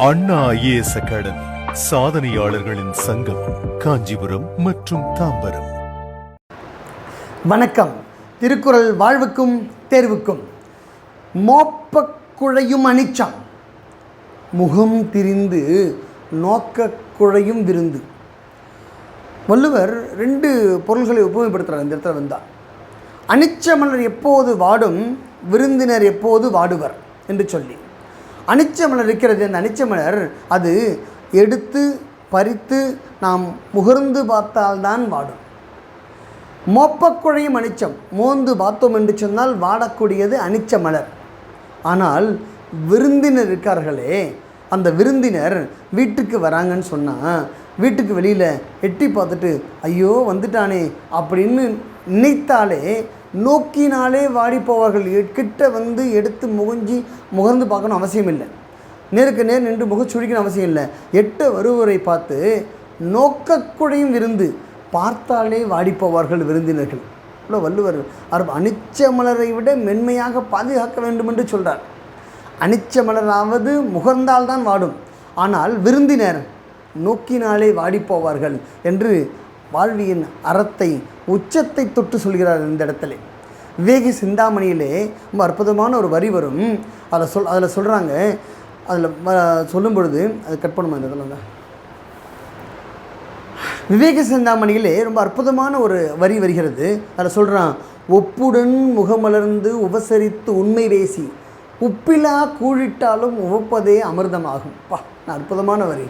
அண்ணா IAS academy சாதனையாளர்களின் சங்கம் காஞ்சிபுரம் மற்றும் தாம்பரம். வணக்கம். திருக்குறள் வாழ்வுக்கும் தேர்வுக்கும். மோப்ப குழையும் அனிச்சம். முகம் திரிந்து நோக்க குழையும் விருந்து. வள்ளுவர் ரெண்டு பொருள்களை உபயோகப்படுத்துகிறார் இந்த இடத்துல வந்தார் அனிச்சமலர் எப்போது வாடும் விருந்தினர் எப்போது வாடுவர் என்று சொல்லி. அனிச்ச மலர் இருக்கிறது அந்த அனிச்ச மலர் அது எடுத்து பறித்து நாம் முகர்ந்து பார்த்தால்தான் வாடும். மோப்பக்குழையும் அனிச்சம். மோந்து பார்த்தோம் என்று சொன்னால் வாடக்கூடியது அனிச்ச மலர் ஆனால் விருந்தினர் இருக்கார்களே அந்த விருந்தினர் வீட்டுக்கு வராங்கன்னு சொன்னால் வீட்டுக்கு வெளியில் எட்டி பார்த்துட்டு ஐயோ வந்துட்டானே அப்படின்னு நினைத்தாலே நோக்கினாலே வாடிப்போவார்கள். கிட்ட வந்து எடுத்து முகஞ்சி முகர்ந்து பார்க்கணும் அவசியம் இல்லை நேருக்கு நேர் நின்று முகச்சுழிக்கணும் அவசியம் இல்லை எட்ட வருவரை பார்த்து நோக்கக்குடையும் விருந்து பார்த்தாலே வாடிப்போவார்கள் விருந்தினர்கள். இவ்வளோ வள்ளுவர் அவர் அனிச்ச மலரை விட மென்மையாக பாதுகாக்க வேண்டும் என்று சொல்கிறார் அனிச்ச மலராவது முகர்ந்தால்தான் வாடும். ஆனால் விருந்தினர் நோக்கினாலே வாடிப்போவார்கள் என்று வாழ்வியின் அறத்தை உச்சத்தை தொட்டு சொல்கிறார் இந்த இடத்துல. விவேக சிந்தாமணியிலே ரொம்ப அற்புதமான ஒரு வரி வரும். அதில் சொல் அதில் சொல்கிறாங்க அதில் சொல்லும் பொழுது அது கட் பண்ணுமா இந்த இதில் விவேக சிந்தாமணியிலே ரொம்ப அற்புதமான ஒரு வரி வருகிறது. அதில் சொல்கிறான் ஒப்புடன் முகமலர்ந்து உபசரித்து உண்மை பேசி உப்பிலா கூழிட்டாலும் உவப்பதே அமிர்தமாகும். பா நான் அற்புதமான வரி.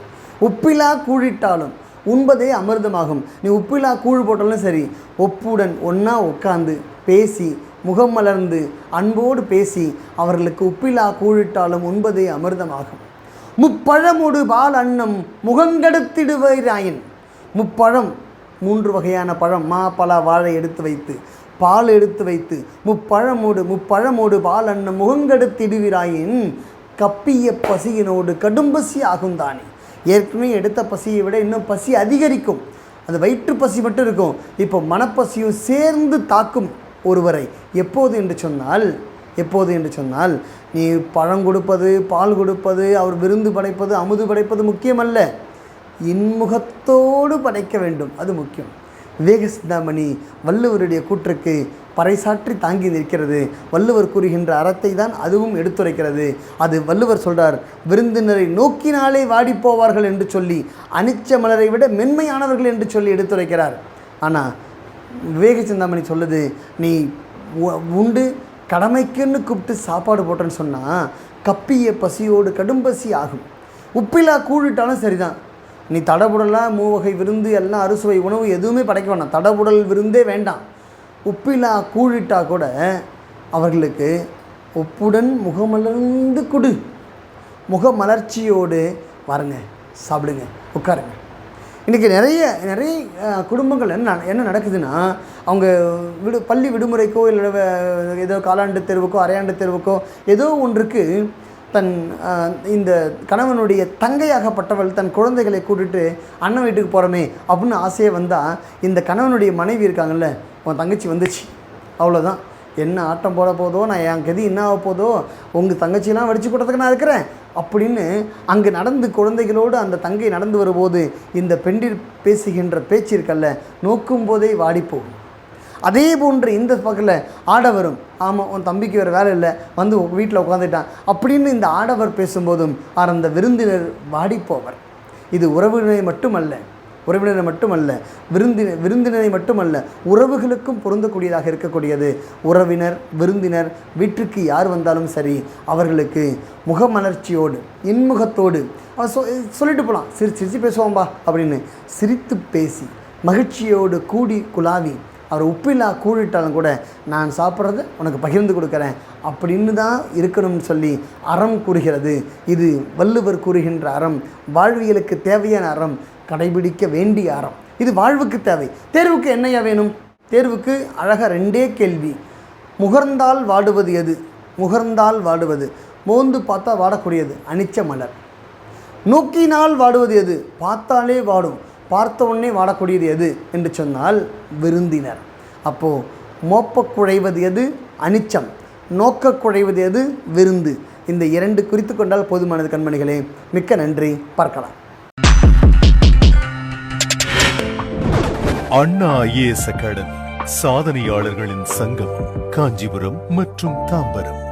உப்பிலா கூழிட்டாலும் உண்பதே அமிர்தமாகும். நீ உப்பிலா கூழ் போட்டாலும் சரி ஒப்புடன் ஒன்றா உட்காந்து பேசி முகம் மலர்ந்து அன்போடு பேசி அவர்களுக்கு உப்பிலா கூழிட்டாலும் உண்பதே அமிர்தமாகும். முப்பழமுடு பால் அன்னம் முகங்கெடுத்திடுவராயின் முப்பழம் மூன்று வகையான பழம் மா பலா வாழை எடுத்து வைத்து பால் எடுத்து வைத்து முப்பழமோடு முப்பழமோடு பால் அன்னம் முகங்கெடுத்திடுவிராயின் கப்பிய பசியினோடு கடும் பசி ஆகுந்தானே. ஏற்கனவே எடுத்த பசியை விட இன்னும் பசி அதிகரிக்கும். அது வயிற்று பசி மட்டும் இருக்கும். இப்போ மனப்பசியும் சேர்ந்து தாக்கும் ஒருவரை எப்போது என்று சொன்னால் எப்போது என்று சொன்னால் நீ பழம் கொடுப்பது பால் கொடுப்பது அவர் விருந்து படைப்பது அமுது படைப்பது முக்கியமல்ல. இன்முகத்தோடு படைக்க வேண்டும். அது முக்கியம். விவேக சிந்தாமணி வள்ளுவருடைய கூற்றுக்கு பறைசாற்றி தாங்கி நிற்கிறது. வள்ளுவர் கூறுகின்ற அறத்தை தான் அதுவும் எடுத்துரைக்கிறது. அது வள்ளுவர் சொல்றார் விருந்தினரை நோக்கினாலே வாடி போவார்கள் என்று சொல்லி அனிச்ச மலரை விட மென்மையானவர்கள் என்று சொல்லி எடுத்துரைக்கிறார். ஆனால் விவேக சிந்தாமணி சொல்லுது நீ உ- உண்டு கடமைக்குன்னு கூப்பிட்டு சாப்பாடு போட்டேன்னு சொன்னால் கப்பிய பசியோடு கடும் பசி ஆகும். உப்பிலா கூழிட்டாலும் சரிதான். நீ தடபுடலாக மூவகை விருந்து எல்லாம் அறுசுவை உணவு எதுவுமே படைக்க வேண்டாம் தடபுடல் விருந்தே வேண்டாம். உப்பிலா கூழிட்டா கூட அவர்களுக்கு உப்புடன் முகமலர்ந்து கொடு. முகமலர்ச்சியோடு வாருங்க சாப்பிடுங்க உட்காருங்க. இன்றைக்கி நிறைய நிறைய குடும்பங்கள் என்ன என்ன நடக்குதுன்னா அவங்க விடு பள்ளி விடுமுறைக்கோ இல்லை ஏதோ காலாண்டு தேர்வுக்கோ அரையாண்டு தேர்வுக்கோ ஏதோ ஒன்றுக்கு தன் இந்த கணவனுடைய தங்கையாகப்பட்டவள் தன் குழந்தைகளை கூட்டிட்டு அண்ணன் வீட்டுக்கு போகிறோமே அப்படின்னு ஆசையே வந்தால் இந்த கணவனுடைய மனைவி இருக்காங்கல்ல உன் தங்கச்சி வந்துச்சு. அவ்வளோதான் என்ன ஆட்டம் போட போதோ நான் என் கதி என்ன ஆக போதோ உங்கள் தங்கச்சியெல்லாம் வடிச்சு கொடுறதுக்கு நான் இருக்கிறேன் அப்படின்னு அங்கே நடந்து குழந்தைகளோடு அந்த தங்கை நடந்து வரும்போது இந்த பெண்டிர் பேசுகின்ற பேச்சு இருக்கல்ல நோக்கும் போதே வாடிப்போகும். அதே போன்று இந்த பக்கத்தில் ஆடவரும் ஆமாம் உன் தம்பிக்கு வேறு வேலை இல்லை வந்து வீட்டில் உட்காந்துட்டான் அப்படின்னு இந்த ஆடவர் பேசும்போதும் அந்த விருந்தினர் வாடிப்போவர். இது உறவினரை மட்டுமல்ல உறவினரை மட்டுமல்ல விருந்தின விருந்தினரை மட்டுமல்ல உறவுகளுக்கும் பொருந்தக்கூடியதாக இருக்கக்கூடியது. உறவினர் விருந்தினர் வீட்டுக்கு யார் வந்தாலும் சரி அவர்களுக்கு முகமலர்ச்சியோடு இன்முகத்தோடு அவன் சொ சொல்லிட்டு போகலாம் சிரி சிரித்து பேசுவோம்பா அப்படின்னு சிரித்து பேசி மகிழ்ச்சியோடு கூடி குலாவி அவர் உப்பில்லா கூழிட்டாலும் கூட நான் சாப்பிட்றத உனக்கு பகிர்ந்து கொடுக்குறேன். அப்படின்னு தான் இருக்கணும்னு சொல்லி அறம் கூறுகிறது. இது வள்ளுவர் கூறுகின்ற அறம் வாழ்வியலுக்கு தேவையான அறம் கடைபிடிக்க வேண்டிய அறம். இது வாழ்வுக்கு தேவை. தேர்வுக்கு என்னையா வேணும்? தேர்வுக்கு அழகாக ரெண்டே கேள்வி. முகர்ந்தால் வாடுவது எது? முகர்ந்தால் வாடுவது. மோந்து பார்த்தா வாடக்கூடியது. அனிச்ச மலர். நோக்கினால் வாடுவது எது? பார்த்தாலே வாடும். பார்த்த உடனே வாடக்கூடியது எது? என்று சொன்னால் விருந்தினர். அப்போது மோப்ப குழைவது எது? அனிச்சம். நோக்க குழைவது எது? விருந்து. இந்த இரண்டு குறித்து கொண்டால் போதுமானது கண்மணிகளே. மிக்க நன்றி. பார்க்கலாம். அண்ணா ஐஏஎஸ் அகாடமி சாதனையாளர்களின் சங்கம் காஞ்சிபுரம் மற்றும் தாம்பரம்.